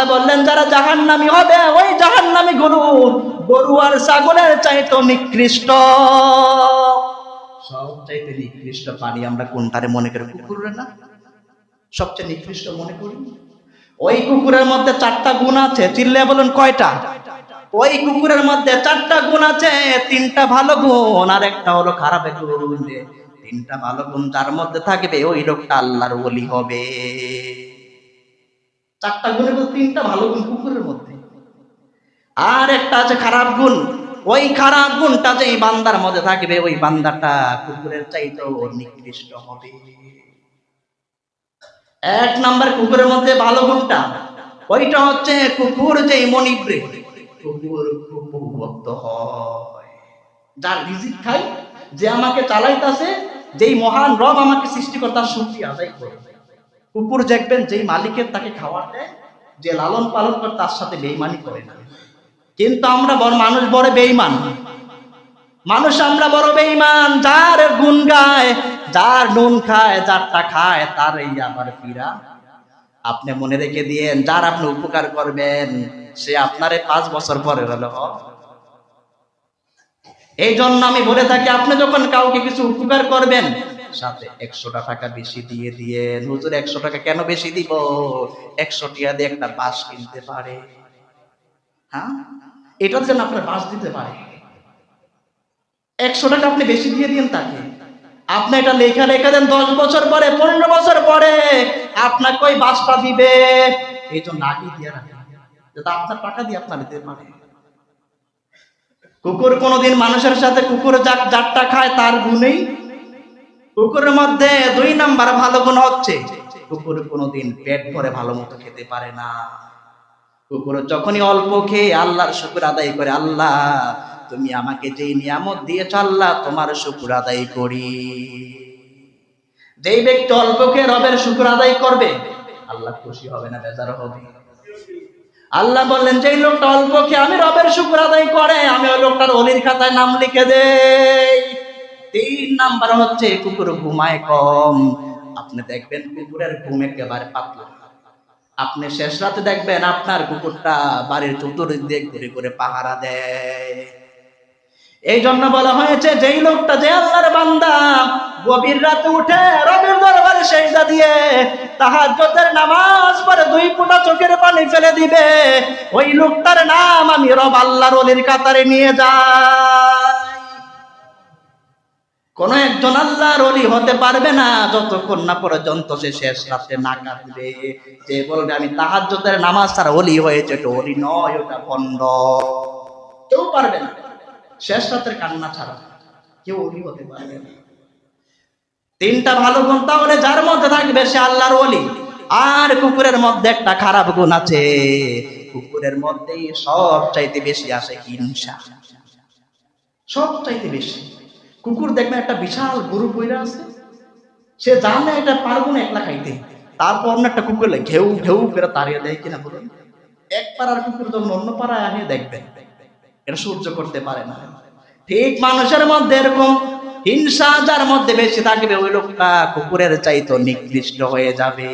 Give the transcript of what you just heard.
আল্লাহ বললেন, যারা জাহান্নামী হবে, ওই জাহান্নামী গরু গরু আর ছাগলের চাইতো নিকৃষ্ট। সব চাইতে নিকৃষ্ট পানি আমরা কোনটারে মনে করি কুকুরের না? সবচেয়ে নিকৃষ্ট মনে করি। ওই কুকুরের মধ্যে চারটা গুণ আছে চিল্লে বলুন কয়টা? ওই কুকুরের মধ্যে চারটা গুণ আছে, তিনটা ভালো গুণ, আর একটা হলো খারাপ গুণ তিনটা ভালো গুণ যার মধ্যে থাকবে, ওই লোকটা আল্লাহর ওলি হবে। চারটা গুণের মধ্যে তিনটা ভালো গুণ কুকুরের মধ্যে। আর একটা আছে খারাপ গুণ। ওই খারাপ গুণটা যে বান্দার মধ্যে থাকবে, ওই বান্দাটা কুকুরের চাইতেও নিকৃষ্ট হবে। এক নাম্বার কুকুরের মধ্যে ভালো গুণটা, ওইটা হচ্ছে কুকুর যে মনিব্রে, কুকুর কুকুর হয়। যার রিজিক খাই যে আমাকে চালাইতাছে, যেই মহান রব আমাকে সৃষ্টি করে তার শক্তি আদায় করে। কুকুর দেখবেন যেই মালিকের তাকে দেয় যে লালন পালন করে তার সাথে বেইমানি করে না। কিন্তু আমরা বড় মানুষ, বড় বেইমান। মানুষ আমরা বড় বেইমান, যার গুণ গায়, যার নুন খায়, যারটা খায় তার এই আবার পীড়া। আপনি মনে রেখে দিয়েন, যার আপনি উপকার করবেন, সে আপনারে পাঁচ বছর পরে হলো। এই জন্য আমি বলে থাকি, আপনি যখন কাউকে কিছু উপকার করবেন সাথে একশোটা টাকা বেশি দিয়ে দিয়ে, হুজুর একশো টাকা কেন বেশি দিব? একশো টাকা দিয়ে একটা বাস কিনতে পারে। হ্যাঁ? এটা যেন আপনার বাস দিতে পারে। একশো টাকা আপনি বেশি দিয়ে দিন তাকে। আপনি এটা লেখা লেখা দেন, দশ বছর পরে, পনেরো বছর পরে, আপনাকে ওই বাসটা দিবে। এই জন্য আগে দিয়ে যাতে আপনার টাকা দিয়ে আপনার দিতে পারে। কুকুর কোনোদিন মানুষের সাথে কুকুর যাক যারটা খায়, তার গুণেই কুকুরের মধ্যে দুই নাম্বার ভালো গুণ হচ্ছে, কুকুর কোনোদিন পেট ভরে ভালো মতো খেতে পারে না। কুকুর যখনই অল্প খেয়ে আল্লাহর শুকুর আদায় করে, আল্লাহ, তুমি আমাকে যেই নিয়ামত দিয়েছ, আল্লাহ, তোমার শুকুর আদায় করি। যেই ব্যক্তি অল্প খেয়ে রবের শুকুর আদায় করবে, আল্লাহ খুশি হবে না, বেজার হবে। আল্লাহ বললেন যে লোকটা অল্প খেয়ে আমি রবের শুকুর আদায় করে, আমি ওই লোকটার অলির খাতায় নাম লিখে দেই। তিন নাম্বার হচ্ছে, কুকুর ঘুমায় কম। আপনি দেখবেন কুকুরের ঘুম একেবারে পাতলা। আপনি শেষ রাতে দেখবেন আপনার কুকুরটা বাড়ির চতুর্দিক ঘুরে ঘুরে পাহারা দেয়। এই জন্য বলা হয়েছে, যেই লোকটা যে আল্লাহর বান্দা, গভীর রাতে উঠে রবির দরবারে সেজদা দিয়ে তাহার তাহাজ্জুদের নামাজ পড়ে দুই ফোঁটা চোখের পানি ফেলে দিবে। ওই লোকটার নাম আমি রব আল্লাহর ওলির কাতারে নিয়ে যাই। কোন একজন আল্লাহর অলি হতে পারবে না যতক্ষণ না পর্যন্ত সে শেষ রাতে না কাটবে যে বলবে, আমি তাহাজ্জুদের নামাজ ছাড়া অলি হয়েছে ওটা অলি নয়, ওটা ভণ্ড কেউ পারবে না। শেষ রাতের কান্না ছাড়া কেউ অলি হতে পারবে না। তিনটা ভালো গুণ তাহলে যার মধ্যে থাকবে সে আল্লাহর অলি আর কুকুরের মধ্যে একটা খারাপ গুণ আছে। কুকুরের মধ্যেই সব চাইতে বেশি আসে হিংসা। সব চাইতে বেশি। কুকুর দেখবে একটা বিশাল গরু বইরা আছে, সে জানে এটা পারব না একলা খাইতে। তারপর না একটা কুকুর ঘেউ ঘেউ করে তাড়িয়ে দেয় কিনা বলুন। এক পাড়ার কুকুর যখন অন্য পাড়ায় আনিয়ে দেখবেন এটা সহ্য করতে পারে না। ঠিক মানুষের মধ্যে এরকম হিংসা যার মধ্যে বেশি থাকবে, ওই লোকটা কুকুরের চাইতো নিকৃষ্ট হয়ে যাবে।